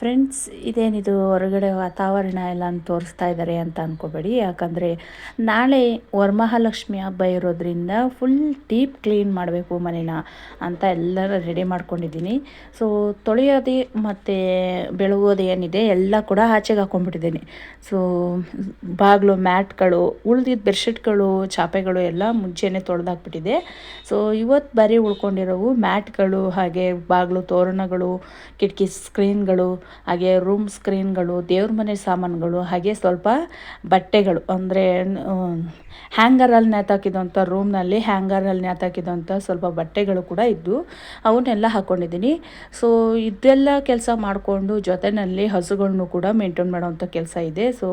Friends ಇದೇನಿದು ಹೊರಗಡೆ ವಾತಾವರಣ ಎಲ್ಲ ತೋರಿಸ್ತಾ ಇದ್ದಾರೆ ಅಂತ ಅಂದ್ಕೋಬೇಡಿ ಯಾಕಂದರೆ ನಾಳೆ ವರಮಹಾಲಕ್ಷ್ಮಿ ಹಬ್ಬ ಇರೋದ್ರಿಂದ ಫುಲ್ ಡೀಪ್ ಕ್ಲೀನ್ ಮಾಡಬೇಕು ಮನೇನ ಅಂತ ಎಲ್ಲರೂ ರೆಡಿ ಮಾಡ್ಕೊಂಡಿದ್ದೀನಿ. ಸೊ ತೊಳೆಯೋದೇ ಮತ್ತು ಬೆಳಗೋದು ಏನಿದೆ ಎಲ್ಲ ಕೂಡ ಆಚೆಗೆ ಹಾಕ್ಕೊಂಡ್ಬಿಟ್ಟಿದ್ದೀನಿ ಸೊ ಬಾಗಿಲು, ಮ್ಯಾಟ್ಗಳು ಉಳ್ದಿದ್ದ ಬೆಡ್ಶೀಟ್ಗಳು, ಚಾಪೆಗಳು ಎಲ್ಲ ಮುಂಚೆನೇ ತೊಳೆದಾಕ್ಬಿಟ್ಟಿದೆ. ಸೊ ಇವತ್ತು ಬರೀ ಉಳ್ಕೊಂಡಿರೋವು ಮ್ಯಾಟ್ಗಳು ಹಾಗೆ ಬಾಗಿಲು, ತೋರಣಗಳು, ಕಿಟಕಿ ಸ್ಕ್ರೀನ್ಗಳು ಹಾಗೆ ರೂಮ್ ಸ್ಕ್ರೀನ್ಗಳು ದೇವ್ರ ಮನೆ ಸಾಮಾನುಗಳು, ಹಾಗೆ ಸ್ವಲ್ಪ ಬಟ್ಟೆಗಳು. ಅಂದರೆ ಹ್ಯಾಂಗರಲ್ಲಿ ನೇತಾಕಿದಂಥ ರೂಮ್ನಲ್ಲಿ ಹ್ಯಾಂಗರಲ್ಲಿ ನೇತಾಕಿದಂಥ ಸ್ವಲ್ಪ ಬಟ್ಟೆಗಳು ಕೂಡ ಇದ್ದು ಅವನ್ನೆಲ್ಲ ಹಾಕ್ಕೊಂಡಿದ್ದೀನಿ ಸೊ ಇದೆಲ್ಲ ಕೆಲಸ ಮಾಡಿಕೊಂಡು ಜೊತೆಯಲ್ಲಿ ಹಸುಗಳನ್ನು ಕೂಡ ಮೇಂಟೈನ್ ಮಾಡೋವಂಥ ಕೆಲಸ ಇದೆ. ಸೊ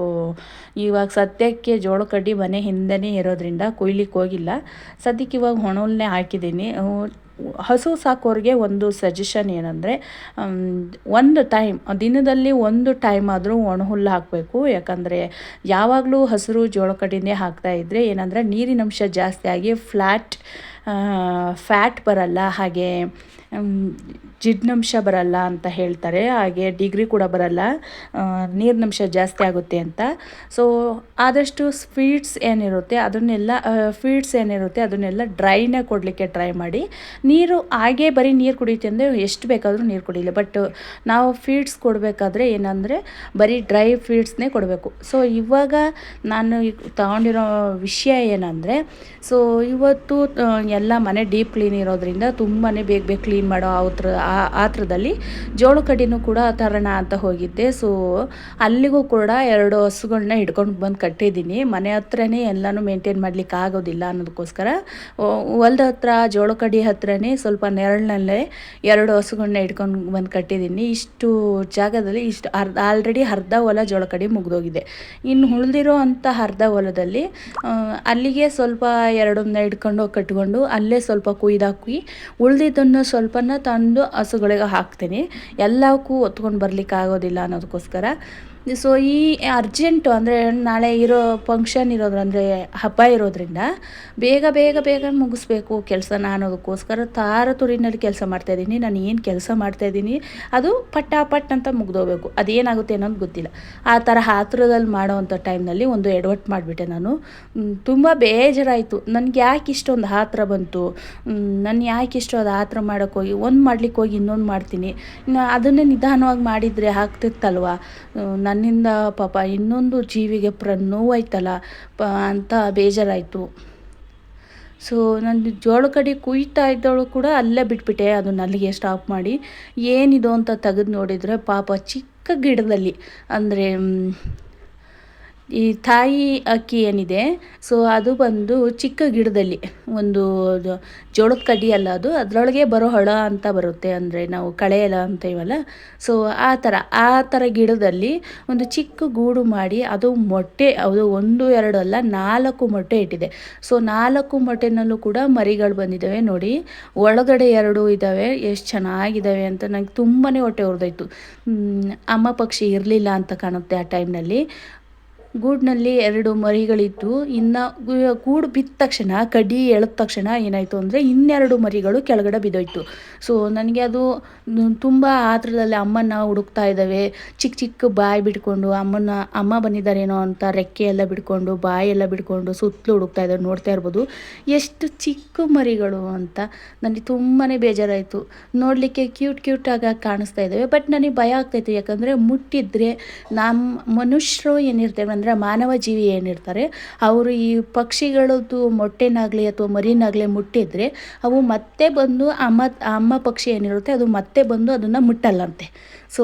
ಇವಾಗ ಸದ್ಯಕ್ಕೆ ಜೋಳ ಕಡ್ಡಿ ಮನೆ ಹಿಂದೆನೇ ಇರೋದ್ರಿಂದ ಕೊಯ್ಲಿಕ್ಕೆ ಹೋಗಿಲ್ಲ. ಸದ್ಯಕ್ಕೆ ಇವಾಗ ಹೊಣವನ್ನೇ ಹಾಕಿದ್ದೀನಿ. ಹಸು ಸಾಕೋರಿಗೆ ಒಂದು ಸಜೆಷನ್ ಏನಂದರೆ ಒಂದು ಟೈಮ್ ದಿನದಲ್ಲಿ ಒಂದು ಟೈಮ್ ಆದರೂ ಒಣಹುಲ್ಲು ಹಾಕಬೇಕು. ಯಾಕಂದರೆ ಯಾವಾಗಲೂ ಹಸಿರು ಜೋಳ ಕಡಿನೇ ಹಾಕ್ತಾ ಇದ್ದರೆ ಏನಂದರೆ ನೀರಿನಂಶ ಜಾಸ್ತಿ ಆಗಿ ಫ್ಲ್ಯಾಟ್ ಫ್ಯಾಟ್ ಬರಲ್ಲ, ಹಾಗೆ ಜಿಡ್ನಂಶ ಬರಲ್ಲ ಅಂತ ಹೇಳ್ತಾರೆ. ಹಾಗೆ ಡಿಗ್ರಿ ಕೂಡ ಬರಲ್ಲ. ನೀರಿನಂಶ ಜಾಸ್ತಿ ಆಗುತ್ತೆ ಅಂತ. ಸೊ ಆದಷ್ಟು ಸ್ವೀಟ್ಸ್ ಏನಿರುತ್ತೆ, ಅದನ್ನೆಲ್ಲ ಫೀಡ್ಸ್ ಏನಿರುತ್ತೆ, ಅದನ್ನೆಲ್ಲ ಡ್ರೈನೇ ಕೊಡಲಿಕ್ಕೆ ಟ್ರೈ ಮಾಡಿ. ನೀರು ಹಾಗೆ ಬರೀ ನೀರು ಕುಡಿಯುತ್ತೆ ಅಂದರೆ ಎಷ್ಟು ಬೇಕಾದರೂ ನೀರು ಕುಡಿಯಲಿ ಬಟ್ ನಾವು ಫೀಡ್ಸ್ ಕೊಡಬೇಕಾದ್ರೆ ಏನಂದರೆ ಬರೀ ಡ್ರೈ ಫೀಡ್ಸ್ನೇ ಕೊಡಬೇಕು. ಸೊ ಇವಾಗ ನಾನು ತಗೊಂಡಿರೋ ವಿಷಯ ಏನಂದರೆ ಸೊ ಇವತ್ತು ಎಲ್ಲ ಮನೆ ಡೀಪ್ ಕ್ಲೀನ್ ಇರೋದ್ರಿಂದ ತುಂಬಾ ಬೇಗ ಬೇಗ ಕ್ಲೀನ್ ಮಾಡೋ ಆತ್ರ ಆತ್ರದಲ್ಲಿ ಜೋಳ ಕಡಿನೂ ಕೂಡ ತರೋಣ ಅಂತ ಹೋಗಿದ್ದೆ. ಸೊ ಅಲ್ಲಿಗೂ ಕೂಡ ಎರಡು ಹಸುಗಳನ್ನ ಹಿಡ್ಕೊಂಡು ಬಂದು ಕಟ್ಟಿದ್ದೀನಿ. ಮನೆ ಹತ್ರನೇ ಎಲ್ಲನೂ ಮೇಂಟೈನ್ ಮಾಡ್ಲಿಕ್ಕೆ ಆಗೋದಿಲ್ಲ ಅನ್ನೋದಕ್ಕೋಸ್ಕರ. ಹೊಲದ ಹತ್ರ ಜೋಳ ಕಡಿ ಹತ್ರನೇ ಸ್ವಲ್ಪ ನೆರಳಿನಲ್ಲೇ ಎರಡು ಹಸುಗಳನ್ನ ಹಿಡ್ಕೊಂಡು ಬಂದು ಕಟ್ಟಿದ್ದೀನಿ. ಇಷ್ಟು ಜಾಗದಲ್ಲಿ ಇಷ್ಟು ಅರ್ಧ ಆಲ್ರೆಡಿ ಅರ್ಧ ಹೊಲ ಜೋಳ ಕಡಿ ಮುಗಿದೋಗಿದೆ. ಇನ್ನು ಉಳಿದಿರೋ ಅಂಥ ಅರ್ಧ ಹೊಲದಲ್ಲಿ ಅಲ್ಲಿಗೆ ಸ್ವಲ್ಪ ಎರಡನ್ನ ಹಿಡ್ಕೊಂಡು ಕಟ್ಕೊಂಡು ಅಲ್ಲೇ ಸ್ವಲ್ಪ ಕುಯ್ದಾಕಿ ಉಳಿದಿದ್ದನ್ನು ಸ್ವಲ್ಪನ ತಂದು ಹಸುಗಳಿಗೆ ಹಾಕ್ತೀನಿ. ಎಲ್ಲಕ್ಕೂ ಹೊತ್ಕೊಂಡು ಬರ್ಲಿಕ್ಕೆ ಆಗೋದಿಲ್ಲ ಅನ್ನೋದಕ್ಕೋಸ್ಕರ. ಸೊ ಈ ಅರ್ಜೆಂಟು ಅಂದರೆ ನಾಳೆ ಇರೋ ಫಂಕ್ಷನ್ ಇರೋದ್ರ ಅಂದರೆ ಹಬ್ಬ ಇರೋದ್ರಿಂದ ಬೇಗ ಬೇಗ ಬೇಗ ಮುಗಿಸ್ಬೇಕು ಕೆಲಸನ ಅನ್ನೋದಕ್ಕೋಸ್ಕರ ತಾರತುರಿನಲ್ಲಿ ಕೆಲಸ ಮಾಡ್ತಾಯಿದ್ದೀನಿ ನಾನು ಏನು ಕೆಲಸ ಮಾಡ್ತಾಯಿದ್ದೀನಿ ಅದು ಪಟ್ಟ ಪಟ್ ಅಂತ ಮುಗ್ದೋಗ್ಬೇಕು. ಅದೇನಾಗುತ್ತೆ ಅನ್ನೋದು ಗೊತ್ತಿಲ್ಲ. ಆ ಥರ ಹಾತ್ರದಲ್ಲಿ ಮಾಡೋ ಅಂಥ ಟೈಮ್ನಲ್ಲಿ ಒಂದು ಎಡವಟ್ಟು ಮಾಡಿಬಿಟ್ಟೆ ನಾನು. ತುಂಬ ಬೇಜಾರಾಯಿತು. ನನಗೆ ಯಾಕೆ ಇಷ್ಟೊಂದು ಹಾತ್ರ ಬಂತು? ನಾನು ಯಾಕೆ ಇಷ್ಟೊಂದು ಹಾತ್ರ ಮಾಡೋಕ್ಕೋಗಿ ಒಂದು ಮಾಡ್ಲಿಕ್ಕೆ ಹೋಗಿ ಇನ್ನೊಂದು ಮಾಡ್ತೀನಿ. ಅದನ್ನೇ ನಿಧಾನವಾಗಿ ಮಾಡಿದರೆ ಆಗ್ತಿತ್ತಲ್ವ? ನನ್ನಿಂದ ಪಾಪ ಇನ್ನೊಂದು ಜೀವಿಗೆ ಪ್ರ ನೋವಾಯ್ತಲ್ಲ, ಪ, ಅಂತ ಬೇಜಾರಾಯಿತು. ಸೊ ನಾನು ಜೋಳ ಕಡೆ ಕುಯ್ತಾ ಇದ್ದವಳು ಕೂಡ ಅಲ್ಲೇ ಬಿಟ್ಬಿಟ್ಟೆ, ಅದನ್ನ ಅಲ್ಲಿಗೆ ಸ್ಟಾಪ್ ಮಾಡಿ. ಏನಿದು ಅಂತ ತೆಗೆದು ನೋಡಿದರೆ ಪಾಪ ಚಿಕ್ಕ ಗಿಡದಲ್ಲಿ, ಅಂದರೆ ಈ ತಾಯಿ ಅಕ್ಕಿ ಏನಿದೆ ಸೊ ಅದು ಬಂದು ಚಿಕ್ಕ ಗಿಡದಲ್ಲಿ, ಒಂದು ಜೋಳದ ಕಡ್ಡಿ ಅಲ್ಲ ಅದು, ಅದರೊಳಗೆ ಬರೋ ಹಳ ಅಂತ ಬರುತ್ತೆ, ಅಂದರೆ ನಾವು ಕಳೆ ಎಲ್ಲ ಅಂತೀವಲ್ಲ ಸೊ ಆ ಥರ ಆ ಥರ ಗಿಡದಲ್ಲಿ ಒಂದು ಚಿಕ್ಕ ಗೂಡು ಮಾಡಿ, ಅದು ಮೊಟ್ಟೆ, ಅದು ಒಂದು, ಎರಡು ಅಲ್ಲ, ನಾಲ್ಕು ಮೊಟ್ಟೆ ಇಟ್ಟಿದೆ. ಸೊ ನಾಲ್ಕು ಮೊಟ್ಟೆನಲ್ಲೂ ಕೂಡ ಮರಿಗಳು ಬಂದಿದ್ದಾವೆ ನೋಡಿ, ಒಳಗಡೆ ಎರಡು ಇದ್ದಾವೆ, ಎಷ್ಟು ಚೆನ್ನಾಗಿದ್ದಾವೆ ಅಂತ ನಂಗೆ ತುಂಬಾ ಹೊಟ್ಟೆ ಹೊಡೆದೋಯ್ತು ಅಮ್ಮ ಪಕ್ಷಿ ಇರಲಿಲ್ಲ ಅಂತ ಕಾಣುತ್ತೆ ಆ ಟೈಮ್ನಲ್ಲಿ ಗೂಡಿನಲ್ಲಿ ಎರಡು ಮರಿಗಳಿತ್ತು ಇನ್ನು ಗೂಡು ಬಿದ್ದ ತಕ್ಷಣ ಕಡಿ ಎಳೆದ ತಕ್ಷಣ ಏನಾಯಿತು ಅಂದರೆ ಇನ್ನೆರಡು ಮರಿಗಳು ಕೆಳಗಡೆ ಬಿದ್ದೋಯ್ತು. ಸೊ ನನಗೆ ಅದು ತುಂಬ ಆತ್ರದಲ್ಲಿ ಅಮ್ಮನ ಹುಡುಕ್ತಾ ಇದ್ದಾವೆ. ಚಿಕ್ಕ ಚಿಕ್ಕ ಬಾಯಿ ಬಿಟ್ಕೊಂಡು ಅಮ್ಮನ ಅಮ್ಮ ಬಂದಿದ್ದಾರೇನೋ ಅಂತ ರೆಕ್ಕೆ ಎಲ್ಲ ಬಿಡ್ಕೊಂಡು ಬಾಯಿ ಎಲ್ಲ ಬಿಡ್ಕೊಂಡು ಸುತ್ತಲೂ ಹುಡುಕ್ತಾ ಇದ್ದಾರೆ, ನೋಡ್ತಾ ಇರ್ಬೋದು. ಎಷ್ಟು ಚಿಕ್ಕ ಮರಿಗಳು ಅಂತ ನನಗೆ ತುಂಬಾ ಬೇಜಾರಾಯಿತು. ನೋಡಲಿಕ್ಕೆ ಕ್ಯೂಟ್ ಕ್ಯೂಟಾಗಿ ಕಾಣಿಸ್ತಾ ಇದ್ದಾವೆ, ಬಟ್ ನನಗೆ ಭಯ ಆಗ್ತಾಯಿತ್ತು ಯಾಕಂದರೆ ಮುಟ್ಟಿದ್ರೆ ನಮ್ಮ ಮನುಷ್ಯರು ಏನಿರ್ತೇವೆ ಅಂದರೆ ಮಾನವ ಜೀವಿ ಏನಿರ್ತಾರೆ, ಅವರು ಈ ಪಕ್ಷಿಗಳದ್ದು ಮೊಟ್ಟೆನಾಗಲಿ ಅಥವಾ ಮರಿನಾಗಲಿ ಮುಟ್ಟಿದ್ರೆ ಅವು ಮತ್ತೆ ಬಂದು ಅಮ್ಮ ಅಮ್ಮ ಪಕ್ಷಿ ಏನಿರುತ್ತೆ ಅದು ಮತ್ತೆ ಬಂದು ಅದನ್ನು ಮುಟ್ಟಲ್ಲಂತೆ. ಸೊ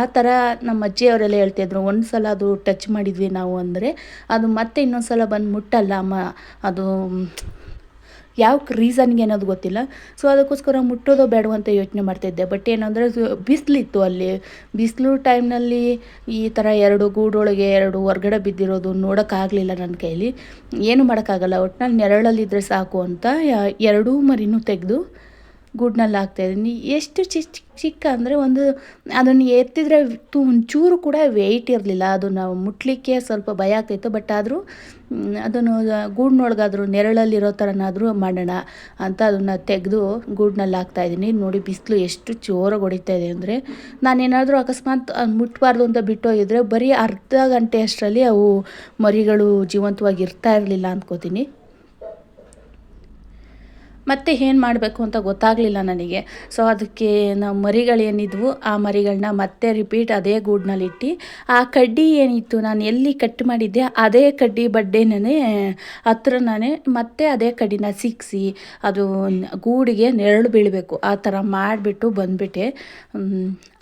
ಆ ಥರ ನಮ್ಮ ಅಜ್ಜಿಯವರೆಲ್ಲ ಹೇಳ್ತಿದ್ರು ಒಂದು ಸಲ ಅದು ಟಚ್ ಮಾಡಿದ್ವಿ ನಾವು ಅಂದರೆ ಅದು ಮತ್ತೆ ಇನ್ನೊಂದು ಸಲ ಬಂದು ಮುಟ್ಟಲ್ಲ ಅಮ್ಮ, ಅದು ಯಾವ ರೀಸನ್ಗೆ ಅನ್ನೋದು ಗೊತ್ತಿಲ್ಲ. ಸೊ ಅದಕ್ಕೋಸ್ಕರ ಮುಟ್ಟೋದೋ ಬೇಡವೋ ಅಂತ ಯೋಚನೆ ಮಾಡ್ತಿದ್ದೆ ಬಟ್ ಏನಂದರೆ ಬಿಸಿಲಿತ್ತು ಅಲ್ಲಿ. ಬಿಸಿಲು ಟೈಮ್ನಲ್ಲಿ ಈ ಥರ ಎರಡು ಗೂಡೊಳಗೆ ಎರಡು ಹೊರ್ಗಡೆ ಬಿದ್ದಿರೋದು ನೋಡೋಕ್ಕಾಗಲಿಲ್ಲ ನನ್ನ ಕೈಲಿ. ಏನು ಮಾಡೋಕ್ಕಾಗಲ್ಲ. ಒಟ್ಟಿನಲ್ಲಿ ನೆರಳಲ್ಲಿದ್ದರೆ ಸಾಕು ಅಂತ ಎರಡೂ ಮರಿನೂ ತೆಗೆದು ಗೂಡ್ನಲ್ಲಿ ಹಾಕ್ತಾಯಿದ್ದೀನಿ ಎಷ್ಟು ಚಿಕ್ಕ ಚಿಕ್ಕ ಅಂದರೆ ಒಂದು ಅದನ್ನು ಎತ್ತಿದ್ರೆ ತು ಒಂಚೂರು ಕೂಡ ವೆಯ್ಟ್ ಇರಲಿಲ್ಲ. ಅದು ನಾವು ಮುಟ್ಟಲಿಕ್ಕೆ ಸ್ವಲ್ಪ ಭಯ ಆಗ್ತಿತ್ತು. ಬಟ್ ಆದರೂ ಅದನ್ನು ಗೂಡ್ನೊಳಗಾದರೂ, ನೆರಳಲ್ಲಿರೋ ಥರನಾದರೂ ಮಾಡೋಣ ಅಂತ ಅದನ್ನು ತೆಗೆದು ಗೂಡ್ನಲ್ಲಿ ಹಾಕ್ತಾ ಇದ್ದೀನಿ. ನೋಡಿ, ಬಿಸಿಲು ಎಷ್ಟು ಜೋರಾಗಿ ಹೊಡಿತಾ ಇದೆ ಅಂದರೆ ನಾನೇನಾದರೂ ಅಕಸ್ಮಾತ್ ಮುಟ್ಟಬಾರ್ದು ಅಂತ ಬಿಟ್ಟೋಗಿದ್ರೆ ಬರೀ ಅರ್ಧ ಗಂಟೆ ಅಷ್ಟರಲ್ಲಿ ಅವು ಮರಿಗಳು ಜೀವಂತವಾಗಿ ಇರ್ತಾ ಇರಲಿಲ್ಲ ಅಂದ್ಕೋತೀನಿ ಮತ್ತೆ ಏನು ಮಾಡಬೇಕು ಅಂತ ಗೊತ್ತಾಗಲಿಲ್ಲ ನನಗೆ. ಸೊ ಅದಕ್ಕೆ ನಾವು ಮರಿಗಳೇನಿದ್ವು ಆ ಮರಿಗಳನ್ನ ಮತ್ತೆ ರಿಪೀಟ್ ಅದೇ ಗೂಡ್ನಲ್ಲಿಟ್ಟು, ಆ ಕಡ್ಡಿ ಏನಿತ್ತು, ನಾನು ಎಲ್ಲಿ ಕಟ್ ಮಾಡಿದ್ದೆ, ಅದೇ ಕಡ್ಡಿ ಬಡ್ಡೆನೇ ನಾನೇ ಮತ್ತೆ ಅದೇ ಕಡ್ಡಿನ ಸಿಕ್ಕಿಸಿ ಅದು ಗೂಡಿಗೆ ನೆರಳು ಬೀಳಬೇಕು, ಆ ಥರ ಮಾಡಿಬಿಟ್ಟು ಬಂದುಬಿಟ್ಟೆ.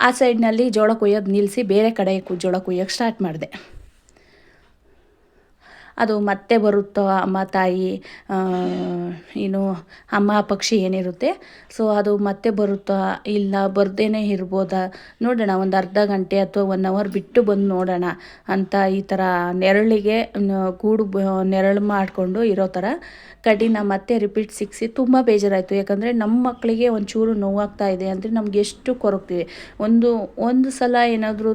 ಆ ಸೈಡ್ನಲ್ಲಿ ಜೋಳ ಕೊಯ್ಯೋದು ನಿಲ್ಲಿಸಿ ಬೇರೆ ಕಡೆ ಜೋಳ ಕೊಯ್ಯೋಕ್ಕೆ ಸ್ಟಾರ್ಟ್ ಮಾಡಿದೆ. ಅದು ಮತ್ತೆ ಬರುತ್ತೋ ಅಮ್ಮ ತಾಯಿ ಏನು ಅಮ್ಮ ಪಕ್ಷಿ ಏನಿರುತ್ತೆ. ಸೊ ಅದು ಮತ್ತೆ ಬರುತ್ತಾ ಇಲ್ಲ ಬರ್ದೇನೆ ಇರ್ಬೋದಾ? ನೋಡೋಣ, ಒಂದು ಅರ್ಧ ಗಂಟೆ ಅಥವಾ ಒನ್ ಅವರ್ ಬಿಟ್ಟು ಬಂದು ನೋಡೋಣ ಅಂತ ಈ ಥರ ನೆರಳಿಗೆ ಗೂಡು ನೆರಳು ಮಾಡಿಕೊಂಡು ಇರೋ ಥರ ಕಡಿನ ಮತ್ತೆ ರಿಪೀಟ್ ಸಿಕ್ಕಿಸಿ ತುಂಬ ಬೇಜಾರಾಯಿತು. ಯಾಕಂದರೆ ನಮ್ಮ ಮಕ್ಕಳಿಗೆ ಒಂಚೂರು ನೋವಾಗ್ತಾ ಇದೆ ಅಂದರೆ ನಮ್ಗೆ ಎಷ್ಟು ಕೊರಗ್ತೀವಿ ಒಂದು ಒಂದು ಸಲ ಏನಾದರೂ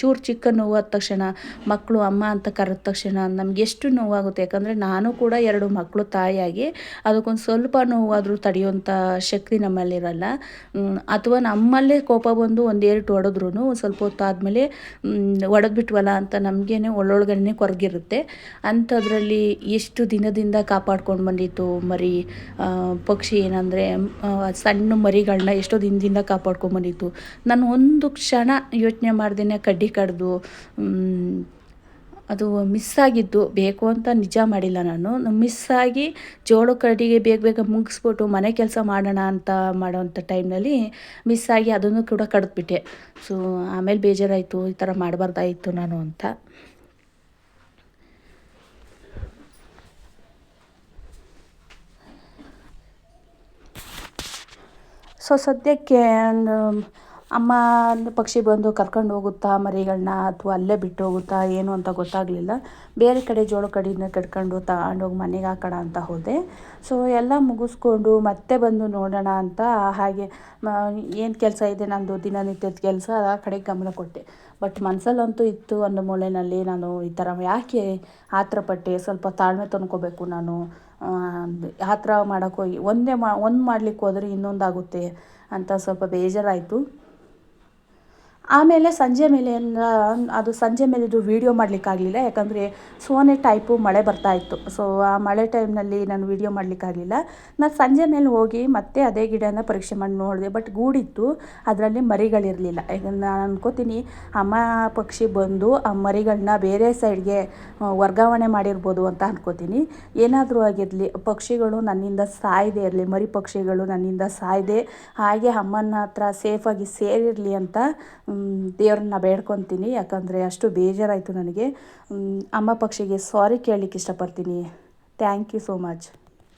ಚೂರು ಚಿಕ್ಕ ನೋವಾದ ತಕ್ಷಣ ಮಕ್ಕಳು ಅಮ್ಮ ಅಂತ ಕರೆದ ತಕ್ಷಣ ನಮ್ಗೆ ಎಷ್ಟು ನೋವಾಗುತ್ತೆ. ಯಾಕಂದರೆ ನಾನು ಕೂಡ ಎರಡು ಮಕ್ಕಳು ತಾಯಿಯಾಗಿ ಅದಕ್ಕೊಂದು ಸ್ವಲ್ಪ ನೋವಾದರೂ ತಡೆಯುವಂಥ ಶಕ್ತಿ ನಮ್ಮಲ್ಲಿರಲ್ಲ. ಅಥವಾ ನಮ್ಮಲ್ಲೇ ಕೋಪ ಬಂದು ಒಂದೇರಿಟ್ಟು ಹೊಡೆದ್ರೂ ಸ್ವಲ್ಪ ಹೊತ್ತಾದಮೇಲೆ ಬಿಟ್ವಲ್ಲ ಅಂತ ನಮಗೇನೆ ಒಳ್ಳೊಳಗಡೆ ಕೊರಗಿರುತ್ತೆ. ಅಂಥದ್ರಲ್ಲಿ ಎಷ್ಟು ದಿನದಿಂದ ಕಾಪಾಡ್ಕೊಂಡು ಬಂದಿತ್ತು ಮರಿ ಪಕ್ಷಿ ಏನಂದರೆ ಸಣ್ಣ ಮರಿಗಳನ್ನ ಎಷ್ಟೋ ದಿನದಿಂದ ಕಾಪಾಡ್ಕೊಂಡು ಬಂದಿತ್ತು. ನಾನು ಒಂದು ಕ್ಷಣ ಯೋಚನೆ ಮಾಡ್ದೇ ಕಡ್ಡಿ ಕಡ್ದು ಅದು ಮಿಸ್ ಆಗಿದ್ದು ಬೇಕು ಅಂತ ನಿಜ ಮಾಡಿಲ್ಲ ನಾನು. ಮಿಸ್ಸಾಗಿ ಜೋಳು ಕಡಿಗೆ ಬೇಗ ಬೇಗ ಮುಗಿಸ್ಬಿಟ್ಟು ಮನೆ ಕೆಲಸ ಮಾಡೋಣ ಅಂತ ಮಾಡೋವಂಥ ಟೈಮ್ನಲ್ಲಿ ಮಿಸ್ಸಾಗಿ ಅದನ್ನು ಕೂಡ ಕಡಿದ್ಬಿಟ್ಟೆ. ಸೊ ಆಮೇಲೆ ಬೇಜಾರಾಯಿತು, ಈ ಥರ ಮಾಡಬಾರ್ದಾಯಿತು ನಾನು ಅಂತ. ಸೊ ಸದ್ಯಕ್ಕೆ ಅಮ್ಮ ಪಕ್ಷಿ ಬಂದು ಕರ್ಕೊಂಡು ಹೋಗುತ್ತಾ, ಮರಿಗಳನ್ನ ಅಥವಾ ಅಲ್ಲೇ ಬಿಟ್ಟು ಹೋಗುತ್ತಾ, ಏನು ಅಂತ ಗೊತ್ತಾಗಲಿಲ್ಲ. ಬೇರೆ ಕಡೆ ಜೋಳ ಕಡಿನ ಕಟ್ಕೊಂಡು ತಗೊಂಡೋಗಿ ಮನೆಗೆ ಹಾಕೋಣ ಅಂತ ಹೋದೆ. ಸೊ ಎಲ್ಲ ಮುಗಿಸ್ಕೊಂಡು ಮತ್ತೆ ಬಂದು ನೋಡೋಣ ಅಂತ ಹಾಗೆ ಏನು ಕೆಲಸ ಇದೆ ನಂದು ದಿನನಿತ್ಯದ ಕೆಲಸ ಆ ಕಡೆ ಗಮನ ಕೊಟ್ಟೆ. ಬಟ್ ಮನಸ್ಸಲ್ಲಂತೂ ಇತ್ತು ಒಂದು ಮೂಲೆಯಲ್ಲಿ ನಾನು ಈ ಥರ ಯಾಕೆ ಆತರ ಪಟ್ಟೆ, ಸ್ವಲ್ಪ ತಾಳ್ಮೆ ತಂದ್ಕೋಬೇಕು ನಾನು. ಆ ಥರ ಮಾಡೋಕ್ಕೋಗಿ ಒಂದೇ ಮಾ, ಒಂದು ಮಾಡ್ಲಿಕ್ಕೆ ಹೋದರೆ ಇನ್ನೊಂದಾಗುತ್ತೆ ಅಂತ ಸ್ವಲ್ಪ ಬೇಜಾರಾಯಿತು. ಆಮೇಲೆ ಸಂಜೆ ಮೇಲೆ ಅದು ಸಂಜೆ ಮೇಲಿದ್ದು ವೀಡಿಯೋ ಮಾಡಲಿಕ್ಕಾಗಲಿಲ್ಲ ಯಾಕಂದರೆ ಸೋನೆ ಟೈಪು ಮಳೆ ಬರ್ತಾ ಇತ್ತು. ಸೊ ಆ ಮಳೆ ಟೈಮ್ನಲ್ಲಿ ನಾನು ವೀಡಿಯೋ ಮಾಡಲಿಕ್ಕಾಗಲಿಲ್ಲ ನಾನು ಸಂಜೆ ಮೇಲೆ ಹೋಗಿ ಮತ್ತೆ ಅದೇ ಗಿಡನ ಪರೀಕ್ಷೆ ಮಾಡಿ ನೋಡಿದೆ. ಬಟ್ ಗೂಡಿತ್ತು. ಅದರಲ್ಲಿ ಮರಿಗಳಿರಲಿಲ್ಲ. ಈಗ ನಾನು ಅನ್ಕೋತೀನಿ, ಅಮ್ಮ ಪಕ್ಷಿ ಬಂದು ಆ ಮರಿಗಳನ್ನ ಬೇರೆ ಸೈಡ್ಗೆ ವರ್ಗಾವಣೆ ಮಾಡಿರ್ಬೋದು ಅಂತ ಅನ್ಕೋತೀನಿ. ಏನಾದರೂ ಆಗಿರಲಿ, ಪಕ್ಷಿಗಳು ನನ್ನಿಂದ ಸಾಯಿದೆ ಇರಲಿ, ಮರಿ ಪಕ್ಷಿಗಳು ನನ್ನಿಂದ ಸಾಯದೆ, ಹಾಗೆ ಅಮ್ಮನ ಹತ್ರ ಸೇಫಾಗಿ ಸೇರಿರಲಿ ಅಂತ ದೇವ್ರನ್ನ ಬೇಡ್ಕೊತೀನಿ, ಯಾಕಂದರೆ ಅಷ್ಟು ಬೇಜಾರಾಯಿತು ನನಗೆ. ಅಮ್ಮ ಪಕ್ಷಿಗೆ ಸಾರಿ ಕೇಳಲಿಕ್ಕೆ ಇಷ್ಟಪಡ್ತೀನಿ. Thank you so much